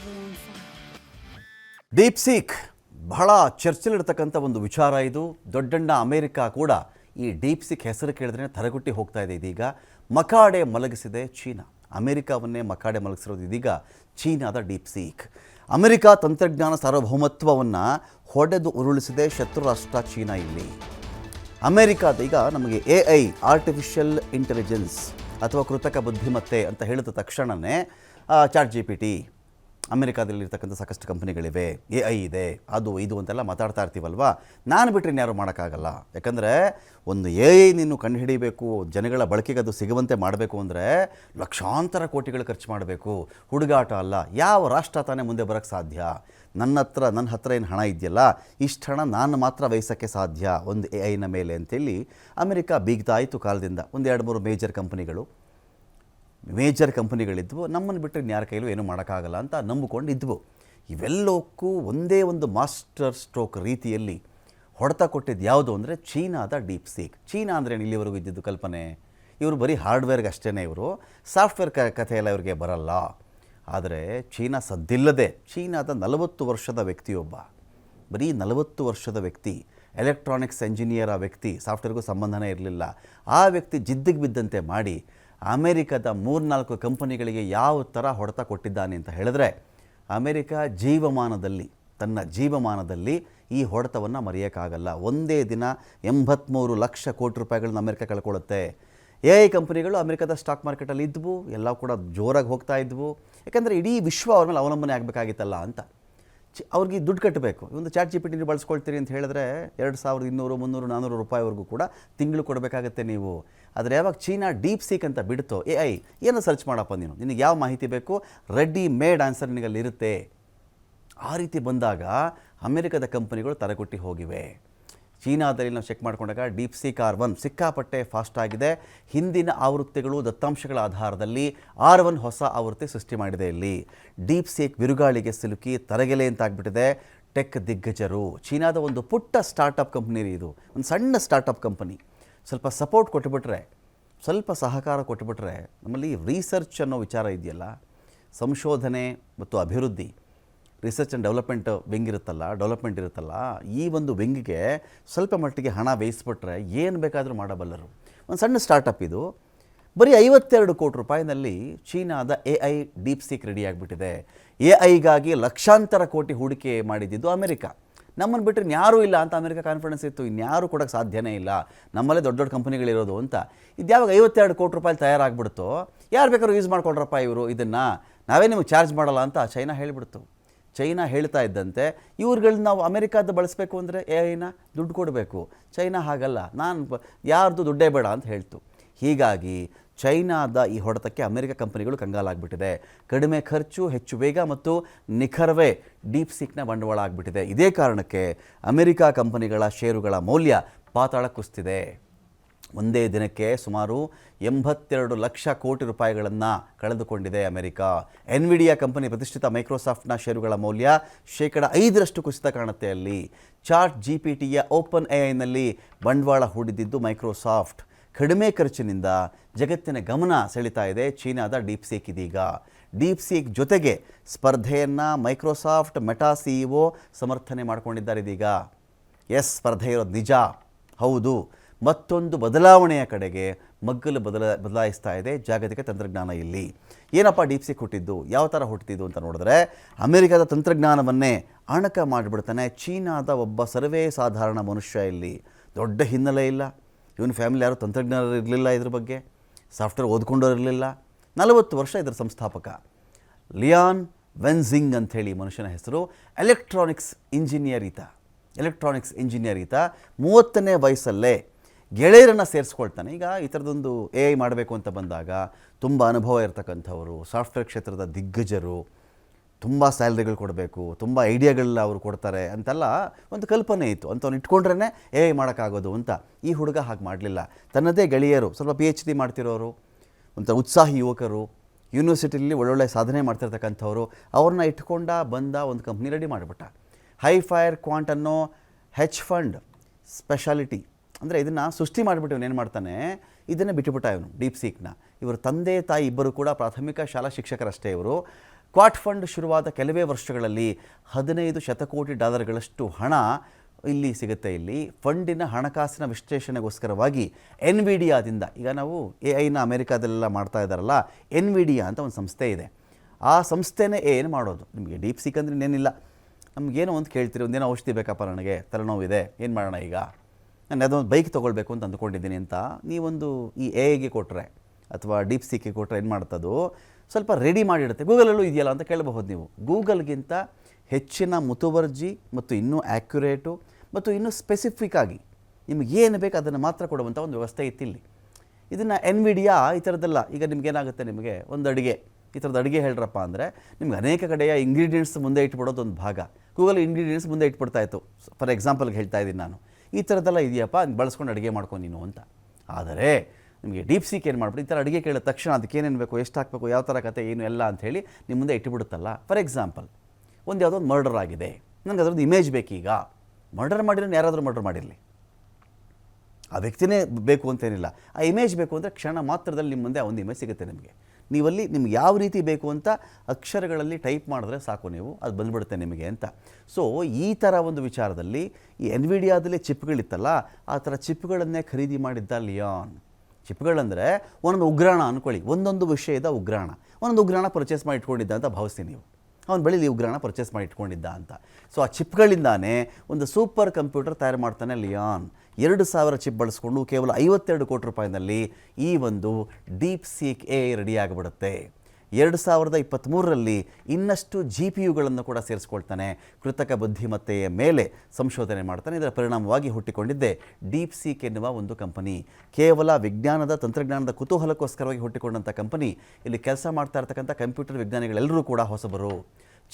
everyone seekh ಬಹಳ ಚರ್ಚೆಲಿರ್ತಕ್ಕಂಥ ಒಂದು ವಿಚಾರ ಇದು. ದೊಡ್ಡಣ್ಣ ಅಮೇರಿಕಾ ಕೂಡ ಈ ಡೀಪ್ ಸಿಕ್ ಹೆಸರು ಕೇಳಿದ್ರೆ ತರಗುಟ್ಟಿ ಹೋಗ್ತಾ ಇದೆ ಇದೀಗ. ಮಕಾಡೆ ಮಲಗಿಸಿದೆ ಚೀನಾ. ಅಮೆರಿಕಾವನ್ನೇ ಮಕಾಡೆ ಮಲಗಿಸಿರೋದು ಇದೀಗ ಚೀನಾದ ಡೀಪ್ ಸೀಕ್ ಅಮೆರಿಕಾ ತಂತ್ರಜ್ಞಾನ ಸಾರ್ವಭೌಮತ್ವವನ್ನು ಹೊಡೆದು ಉರುಳಿಸಿದೆ ಶತ್ರು ರಾಷ್ಟ್ರ ಚೀನಾ ಇಲ್ಲಿ. ಅಮೆರಿಕಾದ ಈಗ ನಮಗೆ ಎ ಐ ಆರ್ಟಿಫಿಷಿಯಲ್ ಇಂಟೆಲಿಜೆನ್ಸ್ ಅಥವಾ ಕೃತಕ ಬುದ್ಧಿಮತ್ತೆ ಅಂತ ಹೇಳಿದ ತಕ್ಷಣವೇ ಚಾಟ್ ಜಿ ಪಿ ಟಿ ಅಮೆರಿಕಾದಲ್ಲಿರ್ತಕ್ಕಂಥ ಸಾಕಷ್ಟು ಕಂಪ್ನಿಗಳಿವೆ, ಎ ಐ ಇದೆ, ಅದು ಇದು ಅಂತೆಲ್ಲ ಮಾತಾಡ್ತಾ ಇರ್ತೀವಲ್ವಾ? ನಾನು ಬಿಟ್ಟರೆ ಇನ್ಯಾರು ಮಾಡೋಕ್ಕಾಗಲ್ಲ. ಯಾಕಂದರೆ ಒಂದು ಎ ಐ ನೀನು ಕಂಡುಹಿಡಿಬೇಕು, ಜನಗಳ ಬಳಕೆಗೆ ಅದು ಸಿಗುವಂತೆ ಮಾಡಬೇಕು ಅಂದರೆ ಲಕ್ಷಾಂತರ ಕೋಟಿಗಳು ಖರ್ಚು ಮಾಡಬೇಕು. ಹುಡುಗಾಟ ಅಲ್ಲ, ಯಾವ ರಾಷ್ಟ್ರ ತಾನೇ ಮುಂದೆ ಬರೋಕ್ಕೆ ಸಾಧ್ಯ? ನನ್ನ ಹತ್ರ ನನ್ನ ಹತ್ರ ಏನು ಹಣ ಇದೆಯಲ್ಲ? ಇಷ್ಟು ಹಣ ನಾನು ಮಾತ್ರ ವಹಿಸೋಕ್ಕೆ ಸಾಧ್ಯ ಒಂದು ಎ ಐನ ಮೇಲೆ ಅಂತೇಳಿ ಅಮೆರಿಕ ಬೀಗ್ತಾ ಇತ್ತು ಕಾಲದಿಂದ. ಒಂದು ಎರಡು ಮೂರು ಮೇಜರ್ ಕಂಪನಿಗಳು. ಮೇಜರ್ ಕಂಪನಿಗಳಿದ್ವು ನಮ್ಮನ್ನು ಬಿಟ್ಟರೆ ಇನ್ಯಾರ ಕೈಲೂ ಏನೂ ಮಾಡೋಕ್ಕಾಗಲ್ಲ ಅಂತ ನಂಬಿಕೊಂಡಿದ್ವು. ಇವೆಲ್ಲಕ್ಕೂ ಒಂದೇ ಒಂದು ಮಾಸ್ಟರ್ ಸ್ಟ್ರೋಕ್ ರೀತಿಯಲ್ಲಿ ಹೊಡೆತ ಕೊಟ್ಟಿದ್ದು ಯಾವುದು ಅಂದರೆ ಚೀನಾದ ಡೀಪ್ ಸೀಕ್. ಚೀನಾ ಅಂದರೆ ಇಲ್ಲಿವರೆಗೂ ಇದ್ದಿದ್ದು ಕಲ್ಪನೆ? ಇವರು ಬರೀ ಹಾರ್ಡ್ವೇರ್ಗೆ ಅಷ್ಟೇ ಇವರು, ಸಾಫ್ಟ್ವೇರ್ ಕ, ಕಥೆ ಎಲ್ಲ ಇವರಿಗೆ ಬರಲ್ಲ. ಆದರೆ ಚೀನಾ ಸದ್ದಿಲ್ಲದೆ, ಚೀನಾದ ನಲವತ್ತು ವರ್ಷದ ವ್ಯಕ್ತಿಯೊಬ್ಬ, ಬರೀ ನಲವತ್ತು ವರ್ಷದ ವ್ಯಕ್ತಿ, ಎಲೆಕ್ಟ್ರಾನಿಕ್ಸ್ ಎಂಜಿನಿಯರ್ ಆ ವ್ಯಕ್ತಿ, ಸಾಫ್ಟ್ವೇರ್ಗೂ ಸಂಬಂಧನೇ ಇರಲಿಲ್ಲ. ಆ ವ್ಯಕ್ತಿ ಜಿದ್ದಿಗೆ ಬಿದ್ದಂತೆ ಮಾಡಿ ಅಮೇರಿಕದ ಮೂರ್ನಾಲ್ಕು ಕಂಪನಿಗಳಿಗೆ ಯಾವ ಥರ ಹೊಡೆತ ಕೊಟ್ಟಿದ್ದಾನೆ ಅಂತ ಹೇಳಿದ್ರೆ, ಅಮೆರಿಕ ಜೀವಮಾನದಲ್ಲಿ, ತನ್ನ ಜೀವಮಾನದಲ್ಲಿ ಈ ಹೊಡೆತವನ್ನು ಮರೆಯೋಕ್ಕಾಗಲ್ಲ. ಒಂದೇ ದಿನ ಎಂಬತ್ತ್ಮೂರು ಲಕ್ಷ ಕೋಟಿ ರೂಪಾಯಿಗಳನ್ನ ಅಮೆರಿಕ ಕಳ್ಕೊಳ್ಳುತ್ತೆ. ಎ ಐ ಕಂಪನಿಗಳು ಅಮೆರಿಕದ ಸ್ಟಾಕ್ ಮಾರ್ಕೆಟಲ್ಲಿ ಇದ್ವು ಎಲ್ಲ ಕೂಡ ಜೋರಾಗಿ ಹೋಗ್ತಾ ಇದ್ವು. ಯಾಕಂದರೆ ಇಡೀ ವಿಶ್ವ ಅವ್ರ ಮೇಲೆ ಅವಲಂಬನೆ ಆಗಬೇಕಾಗಿತ್ತಲ್ಲ ಅಂತ. ಅವ್ರಿಗೆ ದುಡ್ಡು ಕಟ್ಟಬೇಕು. ಒಂದು ಚಾಟ್ ಜಿ ಪಿ ಟಿ ಬಳಸ್ಕೊಳ್ತೀರಿ ಅಂತ ಹೇಳಿದ್ರೆ ಎರಡು ಸಾವಿರದ ಇನ್ನೂರು, ಮುನ್ನೂರು ನಾನ್ನೂರು ರೂಪಾಯಿವರೆಗೂ ಕೂಡ ತಿಂಗಳು ಕೊಡಬೇಕಾಗತ್ತೆ ನೀವು. ಆದರೆ ಯಾವಾಗ ಚೀನಾ ಡೀಪ್ ಸೀಕ್ ಅಂತ ಬಿಡ್ತೋ ಎ ಐ, ಏನೋ ಸರ್ಚ್ ಮಾಡಪ್ಪ ನೀನು. ನಿನಗೆ ಯಾವ ಮಾಹಿತಿ ಬೇಕು? ರೆಡಿ ಮೇಡ್ ಆನ್ಸರ್ ನಿನಗಲ್ಲಿರುತ್ತೆ. ಆ ರೀತಿ ಬಂದಾಗ ಅಮೆರಿಕದ ಕಂಪನಿಗಳು ತಲೆಕೊಟ್ಟಿ ಹೋಗಿವೆ. ಚೀನಾದಲ್ಲಿ ನಾವು ಚೆಕ್ ಮಾಡಿಕೊಂಡಾಗ ಡೀಪ್ ಸಿ ಕಾರ್ ಒನ್ ಸಿಕ್ಕಾಪಟ್ಟೆ ಫಾಸ್ಟ್ ಆಗಿದೆ. ಹಿಂದಿನ ಆವೃತ್ತಿಗಳು, ದತ್ತಾಂಶಗಳ ಆಧಾರದಲ್ಲಿ ಆರ್ ಒನ್ ಹೊಸ ಆವೃತ್ತಿ ಸೃಷ್ಟಿ ಮಾಡಿದೆ ಇಲ್ಲಿ. ಡೀಪ್ ಸೀಕ್ ಬಿರುಗಾಳಿಗೆ ಸಿಲುಕಿ ತರಗೆಲೆ ಅಂತಾಗ್ಬಿಟ್ಟಿದೆ ಟೆಕ್ ದಿಗ್ಗಜರು. ಚೀನಾದ ಒಂದು ಪುಟ್ಟ ಸ್ಟಾರ್ಟಪ್ ಕಂಪ್ನಿ ಇದು. ಒಂದು ಸಣ್ಣ ಸ್ಟಾರ್ಟಪ್ ಕಂಪನಿ ಸ್ವಲ್ಪ ಸಪೋರ್ಟ್ ಕೊಟ್ಟುಬಿಟ್ರೆ ಸ್ವಲ್ಪ ಸಹಕಾರ ಕೊಟ್ಟುಬಿಟ್ರೆ ನಮ್ಮಲ್ಲಿ ರಿಸರ್ಚ್ ಅನ್ನೋ ವಿಚಾರ ಇದೆಯಲ್ಲ? ಸಂಶೋಧನೆ ಮತ್ತು ಅಭಿವೃದ್ಧಿ. ರಿಸರ್ಚ್ ಆ್ಯಂಡ್ ಡೆವಲಪ್ಮೆಂಟ್ ವಿಂಗ್ ಇರುತ್ತಲ್ಲ ಡೆವಲಪ್ಮೆಂಟ್ ಇರುತ್ತಲ್ಲ, ಈ ಒಂದು ವಿಂಗ್ಗೆ ಸ್ವಲ್ಪ ಮಟ್ಟಿಗೆ ಹಣ ಬೇಯಿಸ್ಬಿಟ್ರೆ ಏನು ಬೇಕಾದರೂ ಮಾಡಬಲ್ಲರು. ಒಂದು ಸಣ್ಣ ಸ್ಟಾರ್ಟಪ್ ಇದು. ಬರೀ ಐವತ್ತೆರಡು ಕೋಟಿ ರೂಪಾಯಿನಲ್ಲಿ ಚೀನಾದ A I deep seek ready ಆಗಿಬಿಟ್ಟಿದೆ. ಎ ಐಗಾಗಿ ಲಕ್ಷಾಂತರ ಕೋಟಿ ಹೂಡಿಕೆ ಮಾಡಿದ್ದು ಅಮೆರಿಕ. ನಮ್ಮನ್ನು ಬಿಟ್ಟರೆ ಇನ್ಯಾರೂ ಇಲ್ಲ ಅಂತ ಅಮೆರಿಕ ಕಾನ್ಫಿಡೆನ್ಸ್ ಇತ್ತು. ಇನ್ಯಾರು ಕೊಡೋಕ್ಕೆ ಸಾಧ್ಯನೇ ಇಲ್ಲ. ನಮ್ಮಲ್ಲೇ ದೊಡ್ಡ ದೊಡ್ಡ ಕಂಪನಿಗಳಿರೋದು ಅಂತ. ಇದು ಯಾವಾಗ ಐವತ್ತೆರಡು ಕೋಟಿ ರೂಪಾಯಿ ತಯಾರಾಗ್ಬಿಡ್ತೋ, ಯಾರು ಬೇಕಾದ್ರೂ ಯೂಸ್ ಮಾಡ್ಕೊಳ್ರಪ್ಪ ಇವರು ಇದನ್ನು. ನಾವೇ ನಿಮಗೆ ಚಾರ್ಜ್ ಮಾಡಲ್ಲ ಅಂತ ಚೈನಾ ಹೇಳಿಬಿಡ್ತು. ಚೈನಾ ಹೇಳ್ತಾ ಇದ್ದಂತೆ, ಇವ್ರುಗಳನ್ನ ನಾವು ಅಮೆರಿಕಾದ ಬಳಸಬೇಕು ಅಂದರೆ ಐನ ದುಡ್ಡು ಕೊಡಬೇಕು. ಚೈನಾ ಹಾಗಲ್ಲ, ನಾನು ಯಾರ್ದು ದುಡ್ಡೇ ಬೇಡ ಅಂತ ಹೇಳ್ತು. ಹೀಗಾಗಿ ಚೈನಾದ ಈ ಹೊಡೆತಕ್ಕೆ ಅಮೆರಿಕ ಕಂಪನಿಗಳು ಕಂಗಾಲಾಗ್ಬಿಟ್ಟಿದೆ. ಕಡಿಮೆ ಖರ್ಚು, ಹೆಚ್ಚು ವೇಗ ಮತ್ತು ನಿಖರವೇ ಡೀಪ್ ಸಿಕ್ನ ಬಂಡವಾಳ ಆಗಿಬಿಟ್ಟಿದೆ. ಇದೇ ಕಾರಣಕ್ಕೆ ಅಮೆರಿಕ ಕಂಪನಿಗಳ ಷೇರುಗಳ ಮೌಲ್ಯ ಪಾತಾಳ ಕುಸ್ತಿದೆ. ಒಂದೇ ದಿನಕ್ಕೆ ಸುಮಾರು ಎಂಬತ್ತೆರಡು ಲಕ್ಷ ಕೋಟಿ ರೂಪಾಯಿಗಳನ್ನು ಕಳೆದುಕೊಂಡಿದೆ ಅಮೆರಿಕ. ಎನ್ವಿಡಿಯಾ ಕಂಪನಿ ಪ್ರತಿಷ್ಠಿತ ಮೈಕ್ರೋಸಾಫ್ಟ್ನ ಷೇರುಗಳ ಮೌಲ್ಯ ಶೇಕಡ ಐದರಷ್ಟು ಕುಸಿತ ಕಾಣುತ್ತೆ ಅಲ್ಲಿ. ಚಾಟ್ ಜಿ ಪಿ ಟಿಯ ಓಪನ್ ಎ ಐನಲ್ಲಿ ಬಂಡವಾಳ ಹೂಡಿದ್ದು ಮೈಕ್ರೋಸಾಫ್ಟ್. ಕಡಿಮೆ ಖರ್ಚಿನಿಂದ ಜಗತ್ತಿನ ಗಮನ ಸೆಳೀತಾ ಇದೆ ಚೀನಾದ ಡೀಪ್ ಸೀಕ್ ಇದೀಗ. ಡೀಪ್ ಸೀಕ್ ಜೊತೆಗೆ ಸ್ಪರ್ಧೆಯನ್ನು ಮೈಕ್ರೋಸಾಫ್ಟ್ ಮೆಟಾ ಸಿಇಒ ಸಮರ್ಥನೆ ಮಾಡಿಕೊಂಡಿದ್ದಾರೆ ಇದೀಗ. ಎಸ್ ಸ್ಪರ್ಧೆ ಇರೋದು ನಿಜ. ಹೌದು. ಮತ್ತೊಂದು ಬದಲಾವಣೆಯ ಕಡೆಗೆ ಮಗ್ಗಲು ಬದಲ, ಬದಲಾಯಿಸ್ತಾ ಇದೆ ಜಾಗತಿಕ ತಂತ್ರಜ್ಞಾನ ಇಲ್ಲಿ. ಏನಪ್ಪ ಡೀಪ್ಸಿಕ್ ಹುಟ್ಟಿದ್ದು? ಯಾವ ಥರ ಹುಟ್ಟಿದ್ದು ಅಂತ ನೋಡಿದ್ರೆ, ಅಮೆರಿಕದ ತಂತ್ರಜ್ಞಾನವನ್ನೇ ಅಣಕ ಮಾಡಿಬಿಡ್ತಾನೆ ಚೀನಾದ ಒಬ್ಬ ಸರ್ವೇ ಸಾಧಾರಣ ಮನುಷ್ಯ ಇಲ್ಲಿ. ದೊಡ್ಡ ಹಿನ್ನೆಲೆ ಇಲ್ಲ. ಇವನ ಫ್ಯಾಮಿಲಿ ಯಾರು ತಂತ್ರಜ್ಞಾನ ಇರಲಿಲ್ಲ ಇದ್ರ ಬಗ್ಗೆ. ಸಾಫ್ಟ್ವೇರ್ ಓದ್ಕೊಂಡಿರಲಿಲ್ಲ ನಲವತ್ತು ವರ್ಷ ಇದರ ಸಂಸ್ಥಾಪಕ. ಲಿಯಾನ್ ವೆನ್ಸಿಂಗ್ ಅಂಥೇಳಿ ಮನುಷ್ಯನ ಹೆಸರು. ಎಲೆಕ್ಟ್ರಾನಿಕ್ಸ್ ಇಂಜಿನಿಯರ್ ಈತ. ಎಲೆಕ್ಟ್ರಾನಿಕ್ಸ್ ಇಂಜಿನಿಯರ್ ಈತ. ಮೂವತ್ತನೇ ವಯಸ್ಸಲ್ಲೇ ಗೆಳೆಯರನ್ನು ಸೇರಿಸ್ಕೊಳ್ತಾನೆ. ಈಗ ಈ ಥರದೊಂದು ಎ ಐ ಮಾಡಬೇಕು ಅಂತ ಬಂದಾಗ ತುಂಬ ಅನುಭವ ಇರತಕ್ಕಂಥವರು, ಸಾಫ್ಟ್ವೇರ್ ಕ್ಷೇತ್ರದ ದಿಗ್ಗಜರು, ತುಂಬ ಸ್ಯಾಲ್ರಿಗಳು ಕೊಡಬೇಕು, ತುಂಬ ಐಡಿಯಾಗಳನ್ನ ಅವರು ಕೊಡ್ತಾರೆ ಅಂತೆಲ್ಲ ಒಂದು ಕಲ್ಪನೆ ಇತ್ತು. ಅಂಥವ್ನು ಇಟ್ಕೊಂಡ್ರೇ ಎ ಐ ಮಾಡೋಕ್ಕಾಗೋದು ಅಂತ ಈ ಹುಡುಗ ಹಾಗೆ ಮಾಡಲಿಲ್ಲ. ತನ್ನದೇ ಗೆಳೆಯರು, ಸ್ವಲ್ಪ ಪಿ ಎಚ್ ಡಿ ಮಾಡ್ತಿರೋರು, ಒಂಥರ ಉತ್ಸಾಹಿ ಯುವಕರು ಯೂನಿವರ್ಸಿಟಿಲಿ ಒಳ್ಳೊಳ್ಳೆ ಸಾಧನೆ ಮಾಡ್ತಿರ್ತಕ್ಕಂಥವ್ರು, ಅವ್ರನ್ನ ಇಟ್ಕೊಂಡ ಬಂದ ಒಂದು ಕಂಪ್ನಿ ರೆಡಿ ಮಾಡಿಬಿಟ್ಟ. ಹೈ ಫೈರ್ ಕ್ವಾಂಟ್ ಅನ್ನೋ ಹೆಚ್ ಫಂಡ್ ಸ್ಪೆಷಾಲಿಟಿ ಅಂದರೆ ಇದನ್ನು ಸೃಷ್ಟಿ ಮಾಡಿಬಿಟ್ಟು ಇವನು ಏನು ಮಾಡ್ತಾನೆ? ಇದನ್ನು ಬಿಟ್ಟುಬಿಟ್ಟ ಇವನು ಡೀಪ್ ಸೀಕ್ನ ಇವರು ತಂದೆ, ತಾಯಿ ಇಬ್ಬರು ಕೂಡ ಪ್ರಾಥಮಿಕ ಶಾಲಾ ಶಿಕ್ಷಕರಷ್ಟೇ ಇವರು. ಕ್ವಾಟ್ ಫಂಡ್ ಶುರುವಾದ ಕೆಲವೇ ವರ್ಷಗಳಲ್ಲಿ ಹದಿನೈದು ಶತಕೋಟಿ ಡಾಲರ್ಗಳಷ್ಟು ಹಣ ಇಲ್ಲಿ ಸಿಗುತ್ತೆ ಇಲ್ಲಿ. ಫಂಡಿನ ಹಣಕಾಸಿನ ವಿಶ್ಲೇಷಣೆಗೋಸ್ಕರವಾಗಿ ಎನ್ ವಿ ಡಿಯಾದಿಂದ ಈಗ ನಾವು ಎ ಐನ ಅಮೆರಿಕಾದಲ್ಲೆಲ್ಲ ಮಾಡ್ತಾ ಇದ್ದಾರಲ್ಲ ಎನ್ ವಿ ಡಿಯಾ ಅಂತ ಒಂದು ಸಂಸ್ಥೆ ಇದೆ. ಆ ಸಂಸ್ಥೆನೇ ಏನು ಮಾಡೋದು? ನಿಮಗೆ ಡೀಪ್ ಸಿಕ್ ಅಂದ್ರೆ ಇನ್ನೇನಿಲ್ಲ. ನಮಗೇನೋ ಒಂದು ಕೇಳ್ತೀರಿ, ಒಂದೇನೋ ಔಷಧಿ ಬೇಕಪ್ಪ ನನಗೆ, ತಲೆನೋವಿದೆ, ಏನು ಮಾಡೋಣ ಈಗ? ನಾನು ಒಂದು ಬೈಕ್ ತೊಗೊಳ್ಬೇಕು ಅಂತ ಅಂದ್ಕೊಂಡಿದ್ದೀನಿ ಅಂತ ನೀವೊಂದು ಈ ಎ ಐಗೆ ಕೊಟ್ಟರೆ ಅಥವಾ ಡೀಪ್ ಸಿಕ್ಕಿ ಕೊಟ್ಟರೆ ಏನು ಮಾಡ್ತದೋ ಸ್ವಲ್ಪ ರೆಡಿ ಮಾಡಿಡುತ್ತೆ. ಗೂಗಲಲ್ಲೂ ಇದೆಯಲ್ಲ ಅಂತ ಕೇಳಬಹುದು ನೀವು. ಗೂಗಲ್ಗಿಂತ ಹೆಚ್ಚಿನ ಮುತುವರ್ಜಿ ಮತ್ತು ಇನ್ನೂ ಆ್ಯಕ್ಯುರೇಟು ಮತ್ತು ಇನ್ನೂ ಸ್ಪೆಸಿಫಿಕ್ ಆಗಿ ನಿಮಗೆ ಏನು ಬೇಕು ಅದನ್ನು ಮಾತ್ರ ಕೊಡುವಂಥ ಒಂದು ವ್ಯವಸ್ಥೆ ಇತ್ತಿಲ್ಲಿ. ಇದನ್ನು ಎನ್ ವಿಡಿಯಾ ಈ ಥರದ್ದೆಲ್ಲ. ಈಗ ನಿಮಗೇನಾಗುತ್ತೆ ನಿಮಗೆ? ಒಂದು ಅಡುಗೆ. ಈ ಥರದ ಅಡುಗೆ ಹೇಳ್ರಪ್ಪ ಅಂದರೆ ನಿಮ್ಗೆ ಅನೇಕ ಕಡೆಯ ಇಂಗ್ರೀಡಿಯೆಂಟ್ಸ್ ಮುಂದೆ ಇಟ್ಬಿಡೋದು ಒಂದು ಭಾಗ. ಗೂಗಲ್ ಇಂಗ್ರೀಡಿಯೆಂಟ್ಸ್ ಮುಂದೆ ಇಟ್ಬಿಡ್ತಾ ಇತ್ತು. ಫಾರ್ ಎಕ್ಸಾಂಪಲ್ಗೆ ಹೇಳ್ತಾ ಇದ್ದೀನಿ ನಾನು. ಈ ಥರದ್ದೆಲ್ಲ ಇದೆಯಪ್ಪ ಬಳಸ್ಕೊಂಡು ಅಡುಗೆ ಮಾಡ್ಕೊಂಡು ನೀನು ಅಂತ. ಆದರೆ ನಿಮಗೆ ಡೀಪ್ ಸೀಕ್ ಏನು ಮಾಡ್ಬಿಟ್ಟು ಈ ಥರ ಅಡುಗೆ ಕೇಳಿದ ತಕ್ಷಣ ಅದಕ್ಕೆ ಏನೇನು ಬೇಕು, ಎಷ್ಟು ಹಾಕಬೇಕು, ಯಾವ ಥರ ಕತೆ ಏನು ಎಲ್ಲ ಅಂಥೇಳಿ ನಿಮ್ಮ ಮುಂದೆ ಇಟ್ಟುಬಿಡುತ್ತಲ್ಲ ಫಾರ್ ಎಕ್ಸಾಂಪಲ್ ಒಂದು ಯಾವುದೋ ಒಂದು ಮರ್ಡರ್ ಆಗಿದೆ. ನನಗೆ ಅದರದ್ದು ಇಮೇಜ್ ಬೇಕೀಗ. ಮರ್ಡರ್ ಮಾಡಿರೋನು ಯಾರಾದರೂ ಮರ್ಡರ್ ಮಾಡಿರಲಿ. ಆ ವ್ಯಕ್ತಿನೇ ಬೇಕು ಅಂತೇನಿಲ್ಲ. ಆ ಇಮೇಜ್ ಬೇಕು ಅಂದರೆ ಕ್ಷಣ ಮಾತ್ರದಲ್ಲಿ ನಿಮ್ಮ ಮುಂದೆ ಆ ಒಂದು ಇಮೇಜ್ ಸಿಗುತ್ತೆ ನಿಮಗೆ. ನೀವಲ್ಲಿ ನಿಮ್ಗೆ ಯಾವ ರೀತಿ ಬೇಕು ಅಂತ ಅಕ್ಷರಗಳಲ್ಲಿ ಟೈಪ್ ಮಾಡಿದ್ರೆ ಸಾಕು ನೀವು, ಅದು ಬಂದುಬಿಡುತ್ತೆ ನಿಮಗೆ ಅಂತ. ಸೊ ಈ ಥರ ಒಂದು ವಿಚಾರದಲ್ಲಿ ಈ ಎನ್ವಿಡಿಯಾದಲ್ಲಿ ಚಿಪ್ಗಳಿತ್ತಲ್ಲ, ಆ ಥರ ಚಿಪ್ಗಳನ್ನೇ ಖರೀದಿ ಮಾಡಿದ್ದ ಲಿಯಾನ್ ಚಿಪ್ಗಳಂದರೆ ಒಂದೊಂದು ಉಗ್ರಾಣ ಅಂದ್ಕೊಳ್ಳಿ ಒಂದೊಂದು ವಿಷಯದ ಉಗ್ರಾಣ. ಒಂದೊಂದು ಉಗ್ರಾಣ ಪರ್ಚೇಸ್ ಮಾಡಿ ಇಟ್ಕೊಂಡಿದ್ದ ಅಂತ ಭಾವಿಸ್ತೀನಿ ನೀವು. ಅವನ ಬಳಿ ಉಗ್ರಾಣ ಪರ್ಚೇಸ್ ಮಾಡಿ ಇಟ್ಕೊಂಡಿದ್ದ ಅಂತ. ಸೊ ಆ ಚಿಪ್ಗಳಿಂದಾನೇ ಒಂದು ಸೂಪರ್ ಕಂಪ್ಯೂಟರ್ ತಯಾರು ಮಾಡ್ತಾನೆ ಲಿಯಾನ್ ಎರಡು ಸಾವಿರ ಚಿಪ್ ಬಳಸ್ಕೊಂಡು ಕೇವಲ ಐವತ್ತೆರಡು ಕೋಟಿ ರೂಪಾಯಿನಲ್ಲಿ ಈ ಒಂದು ಡೀಪ್ ಸೀಕ್ ಎ ರೆಡಿ ಆಗಿಬಿಡುತ್ತೆ ಎರಡು ಸಾವಿರದ ಇಪ್ಪತ್ತ್ಮೂರರಲ್ಲಿ ಇನ್ನಷ್ಟು ಜಿ ಪಿ ಯುಗಳನ್ನು ಕೂಡ ಸೇರಿಸ್ಕೊಳ್ತಾನೆ. ಕೃತಕ ಬುದ್ಧಿಮತ್ತೆಯ ಮೇಲೆ ಸಂಶೋಧನೆ ಮಾಡ್ತಾನೆ. ಇದರ ಪರಿಣಾಮವಾಗಿ ಹುಟ್ಟಿಕೊಂಡಿದ್ದೆ ಡೀಪ್ ಸೀಕ್ ಎನ್ನುವ ಒಂದು ಕಂಪನಿ. ಕೇವಲ ವಿಜ್ಞಾನದ ತಂತ್ರಜ್ಞಾನದ ಕುತೂಹಲಕ್ಕೋಸ್ಕರವಾಗಿ ಹುಟ್ಟಿಕೊಂಡಂಥ ಕಂಪನಿ. ಇಲ್ಲಿ ಕೆಲಸ ಮಾಡ್ತಾ ಇರ್ತಕ್ಕಂಥ ಕಂಪ್ಯೂಟರ್ ವಿಜ್ಞಾನಿಗಳೆಲ್ಲರೂ ಕೂಡ ಹೊಸಬರು.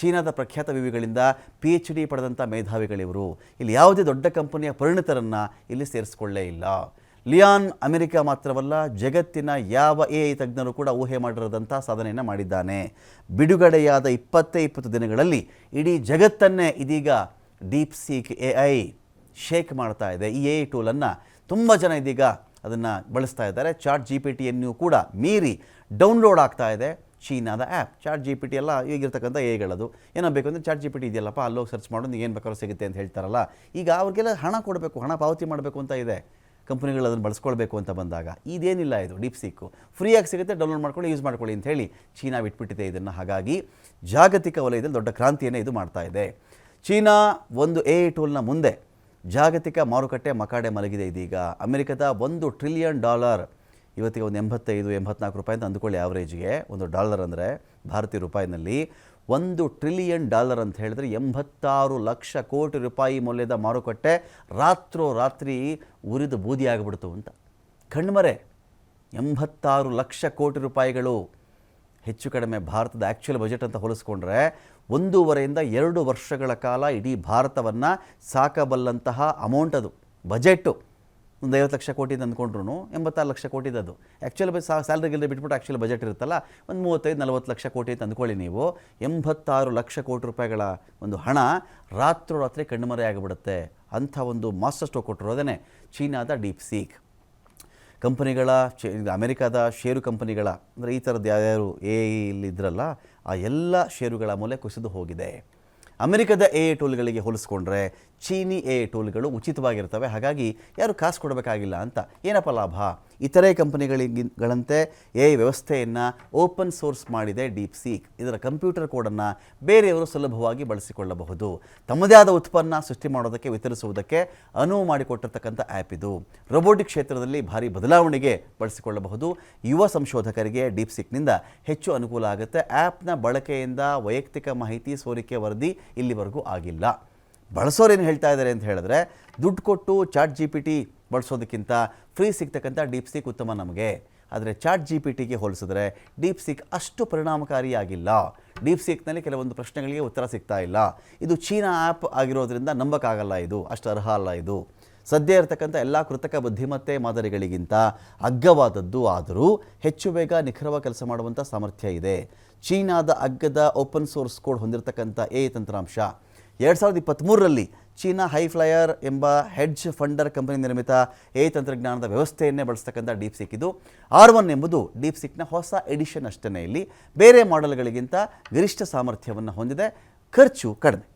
ಚೀನಾದ ಪ್ರಖ್ಯಾತ ವಿವಿಗಳಿಂದ ಪಿ ಎಚ್ ಡಿ ಪಡೆದಂಥ ಮೇಧಾವಿಗಳಿವರು. ಇಲ್ಲಿ ಯಾವುದೇ ದೊಡ್ಡ ಕಂಪನಿಯ ಪರಿಣಿತರನ್ನು ಇಲ್ಲಿ ಸೇರಿಸ್ಕೊಳ್ಳೇ ಇಲ್ಲ. ಲಿಯಾನ್ ಅಮೆರಿಕ ಮಾತ್ರವಲ್ಲ, ಜಗತ್ತಿನ ಯಾವ ಎ ಐ ತಜ್ಞರು ಕೂಡ ಊಹೆ ಮಾಡಿರದಂಥ ಸಾಧನೆಯನ್ನು ಮಾಡಿದ್ದಾನೆ. ಬಿಡುಗಡೆಯಾದ ಇಪ್ಪತ್ತೇ ಇಪ್ಪತ್ತು ದಿನಗಳಲ್ಲಿ ಇಡೀ ಜಗತ್ತನ್ನೇ ಇದೀಗ deep seek A I shake ಮಾಡ್ತಾ ಇದೆ. ಈ ಎ ಐ ಟೂಲನ್ನು ತುಂಬ ಜನ ಇದೀಗ ಅದನ್ನು ಬಳಸ್ತಾ ಇದ್ದಾರೆ. ಚಾಟ್ ಜಿ ಪಿ ಟಿಯನ್ನು ಕೂಡ ಮೀರಿ ಡೌನ್ಲೋಡ್ ಆಗ್ತಾ ಇದೆ. ಚೀನಾದ app. Chat G P T ಎಲ್ಲ ಈಗಿರ್ತಕ್ಕಂಥ ಏಗಳದು ಏನೋ ಬೇಕು ಅಂದರೆ ಚಾಟ್ ಜಿ ಪಿ ಟಿ ಇದೆಯಲ್ಲಪ್ಪ, ಅಲ್ಲೋಗಿ ಸರ್ಚ್ ಮಾಡೋದು ಏನು ಬೇಕಾದ್ರೂ ಸಿಗುತ್ತೆ ಅಂತ ಹೇಳ್ತಾರಲ್ಲ. ಈಗ ಅವ್ರಿಗೆಲ್ಲ ಹಣ ಕೊಡಬೇಕು, ಹಣ ಪಾವತಿ ಮಾಡಬೇಕು ಅಂತ ಇದೆ. ಕಂಪ್ನಿಗಳು ಅದನ್ನು ಬಳಸ್ಕೊಳ್ಬೇಕು ಅಂತ ಬಂದಾಗ. ಇದೇನಿಲ್ಲ ಇದು ಡೀಪ್ ಸಿಕ್ಕು ಫ್ರೀಯಾಗಿ ಸಿಗುತ್ತೆ, ಡೌನ್ಲೋಡ್ ಮಾಡ್ಕೊಳ್ಳಿ, ಯೂಸ್ ಮಾಡ್ಕೊಳ್ಳಿ ಅಂತ ಹೇಳಿ ಚೀನಾ ಬಿಟ್ಬಿಟ್ಟಿದೆ ಇದನ್ನು. ಹಾಗಾಗಿ ಜಾಗತಿಕ ವಲಯದಲ್ಲಿ ದೊಡ್ಡ ಕ್ರಾಂತಿಯನ್ನು ಇದು ಮಾಡ್ತಾ ಇದೆ. ಚೀನಾ ಒಂದು ಎ ಟೂಲ್ನ ಮುಂದೆ ಜಾಗತಿಕ ಮಾರುಕಟ್ಟೆ ಮಕಾಡೆ ಮಲಗಿದೆ ಇದೀಗ. ಅಮೆರಿಕದ ಒಂದು ಟ್ರಿಲಿಯನ್ ಡಾಲರ್ ಇವತ್ತಿಗೆ ಒಂದು ಎಂಬತ್ತೈದು, ಎಂಬತ್ನಾಲ್ಕು ರೂಪಾಯಿ ಅಂತ ಅಂದ್ಕೊಳ್ಳಿ ಆವ್ರೇಜ್ಗೆ ಒಂದು ಡಾಲರ್ ಅಂದರೆ ಭಾರತೀಯ ರೂಪಾಯಿನಲ್ಲಿ ಒಂದು ಟ್ರಿಲಿಯನ್ ಡಾಲರ್ ಅಂತ ಹೇಳಿದ್ರೆ ಎಂಬತ್ತಾರು ಲಕ್ಷ ಕೋಟಿ ರೂಪಾಯಿ ಮೌಲ್ಯದ ಮಾರುಕಟ್ಟೆ ರಾತ್ರೋ ರಾತ್ರಿ ಉರಿದು ಬೂದಿ ಆಗಿಬಿಡ್ತು ಅಂತ. ಕಣ್ಮರೆ, ಎಂಬತ್ತಾರು ಲಕ್ಷ ಕೋಟಿ ರೂಪಾಯಿಗಳು ಹೆಚ್ಚು ಕಡಿಮೆ ಭಾರತದ ಆ್ಯಕ್ಚುಯಲ್ ಬಜೆಟ್ ಅಂತ ಹೋಲಿಸ್ಕೊಂಡ್ರೆ ಒಂದೂವರೆಯಿಂದ ಎರಡು ವರ್ಷಗಳ ಕಾಲ ಇಡೀ ಭಾರತವನ್ನು ಸಾಕಬಲ್ಲಂತಹ ಅಮೌಂಟ್ ಅದು ಬಜೆಟ್ಟು ಒಂದು ಐವತ್ತು ಲಕ್ಷ ಕೋಟಿ ಅಂದ್ಕೊಂಡ್ರು ಎಂಬತ್ತಾರು ಲಕ್ಷ ಕೋಟಿದು ಅದು ಆ್ಯಕ್ಚುಲಿ ಸ್ಯಾಲ್ರಿ ಗಿಲ್ರಿ ಬಿಟ್ಬಿಟ್ಟು ಆ್ಯಕ್ಚುಲಿ ಬಜೆಟ್ ಇರುತ್ತಲ್ಲ, ಒಂದು ಮೂವತ್ತೈದು ನಲವತ್ತು ಲಕ್ಷ ಕೋಟಿ ಅಂತ ನೀವು. ಎಂಬತ್ತಾರು ಲಕ್ಷ ಕೋಟಿ ರೂಪಾಯಿಗಳ ಒಂದು ಹಣ ರಾತ್ರೋರಾತ್ರಿ ಕಣ್ಮರೆ ಆಗಿಬಿಡುತ್ತೆ. ಅಂಥ ಒಂದು ಮಾಸ್ಟರ್ ಸ್ಟೋಕ್ ಕೊಟ್ಟಿರೋದೇ ಚೀನಾದ ಡೀಪ್ ಸೀಕ್ ಕಂಪನಿಗಳ ಶೇ ಅಮೆರಿಕದ ಷೇರು ಕಂಪನಿಗಳ, ಅಂದರೆ ಈ ಥರದ್ದು ಯಾವ್ಯಾರು ಎ ಇಲ್ಲಿದ್ರಲ್ಲ ಆ ಎಲ್ಲ ಷೇರುಗಳ ಮೂಲೆ ಕುಸಿದು ಹೋಗಿದೆ. ಅಮೆರಿಕದ ಎ ಎ ಟೂಲ್ಗಳಿಗೆ ಹೋಲಿಸ್ಕೊಂಡ್ರೆ ಚೀನಿ ಎ ಟೂಲ್ಗಳು ಉಚಿತವಾಗಿರ್ತವೆ. ಹಾಗಾಗಿ ಯಾರು ಕಾಸು ಕೊಡಬೇಕಾಗಿಲ್ಲ ಅಂತ ಏನಪ್ಪ ಲಾಭ? ಇತರೆ ಕಂಪನಿಗಳಿಗಳಂತೆ ಎ ವ್ಯವಸ್ಥೆಯನ್ನು ಓಪನ್ ಸೋರ್ಸ್ ಮಾಡಿದೆ ಡೀಪ್ ಸೀಕ್ ಇದರ ಕಂಪ್ಯೂಟರ್ ಕೋಡನ್ನು ಬೇರೆಯವರು ಸುಲಭವಾಗಿ ಬಳಸಿಕೊಳ್ಳಬಹುದು. ತಮ್ಮದೇ ಆದ ಉತ್ಪನ್ನ ಸೃಷ್ಟಿ ಮಾಡೋದಕ್ಕೆ ವಿತರಿಸುವುದಕ್ಕೆ ಅನುವು ಮಾಡಿಕೊಟ್ಟಿರ್ತಕ್ಕಂಥ ಆ್ಯಪ್ ಇದು. ರೊಬೋಟಿಕ್ ಕ್ಷೇತ್ರದಲ್ಲಿ ಭಾರಿ ಬದಲಾವಣೆಗೆ ಬಳಸಿಕೊಳ್ಳಬಹುದು. ಯುವ ಸಂಶೋಧಕರಿಗೆ ಡೀಪ್ ಸಿಕ್ನಿಂದ ಹೆಚ್ಚು ಅನುಕೂಲ ಆಗುತ್ತೆ. ಆ್ಯಪ್ನ ಬಳಕೆಯಿಂದ ವೈಯಕ್ತಿಕ ಮಾಹಿತಿ ಸೋರಿಕೆ ವರದಿ ಇಲ್ಲಿವರೆಗೂ ಆಗಿಲ್ಲ. ಬಳಸೋರೇನು ಹೇಳ್ತಾ ಇದ್ದಾರೆ ಅಂತ ಹೇಳಿದ್ರೆ, ದುಡ್ಡು ಕೊಟ್ಟು ಚಾಟ್ ಜಿ ಪಿ ಟಿ ಬಳಸೋದಕ್ಕಿಂತ ಫ್ರೀ ಸಿಗ್ತಕ್ಕಂಥ ಡೀಪ್ ಸಿಕ್ ಉತ್ತಮ ನಮಗೆ. ಆದರೆ ಚಾಟ್ ಜಿ ಪಿ ಟಿಗೆ ಹೋಲಿಸಿದ್ರೆ ಡೀಪ್ ಸಿಕ್ ಅಷ್ಟು ಪರಿಣಾಮಕಾರಿಯಾಗಿಲ್ಲ. ಡೀಪ್ ಸಿಕ್ನಲ್ಲಿ ಕೆಲವೊಂದು ಪ್ರಶ್ನೆಗಳಿಗೆ ಉತ್ತರ ಸಿಗ್ತಾ ಇಲ್ಲ. ಇದು ಚೀನಾ ಆ್ಯಪ್ ಆಗಿರೋದ್ರಿಂದ ನಂಬಕ್ಕಾಗಲ್ಲ ಇದು. ಅಷ್ಟು ಅರ್ಹ ಅಲ್ಲ ಇದು. ಸದ್ಯ ಇರತಕ್ಕಂಥ ಎಲ್ಲ ಕೃತಕ ಬುದ್ಧಿಮತ್ತೆ ಮಾದರಿಗಳಿಗಿಂತ ಅಗ್ಗವಾದದ್ದು ಆದರೂ ಹೆಚ್ಚು ಬೇಗ ನಿಖರವಾಗಿ ಕೆಲಸ ಮಾಡುವಂಥ ಸಾಮರ್ಥ್ಯ ಇದೆ. ಚೀನಾದ ಅಗ್ಗದ ಓಪನ್ ಸೋರ್ಸ್ ಕೋಡ್ ಹೊಂದಿರತಕ್ಕಂಥ ಎ ತಂತ್ರಾಂಶ. ಎರಡು ಸಾವಿರದ ಇಪ್ಪತ್ತ್ಮೂರರಲ್ಲಿ ಚೀನಾ ಹೈಫ್ಲೈಯರ್ ಎಂಬ ಹೆಡ್ಜ್ ಫಂಡರ್ ಕಂಪನಿ ನಿರ್ಮಿತ ಎ ತಂತ್ರಜ್ಞಾನದ ವ್ಯವಸ್ಥೆಯನ್ನೇ ಬಳಸ್ತಕ್ಕಂಥ ಡೀಪ್ ಸಿಕ್ ಇದು. ಆರ್ ಒನ್ ಎಂಬುದು ಡೀಪ್ ಸಿಕ್ನ ಹೊಸ ಎಡಿಷನ್ ಅಷ್ಟೇ ಇಲ್ಲಿ. ಬೇರೆ ಮಾಡೆಲ್ಗಳಿಗಿಂತ ಗರಿಷ್ಠ ಸಾಮರ್ಥ್ಯವನ್ನು ಹೊಂದಿದೆ. ಖರ್ಚು ಕಡಿಮೆ.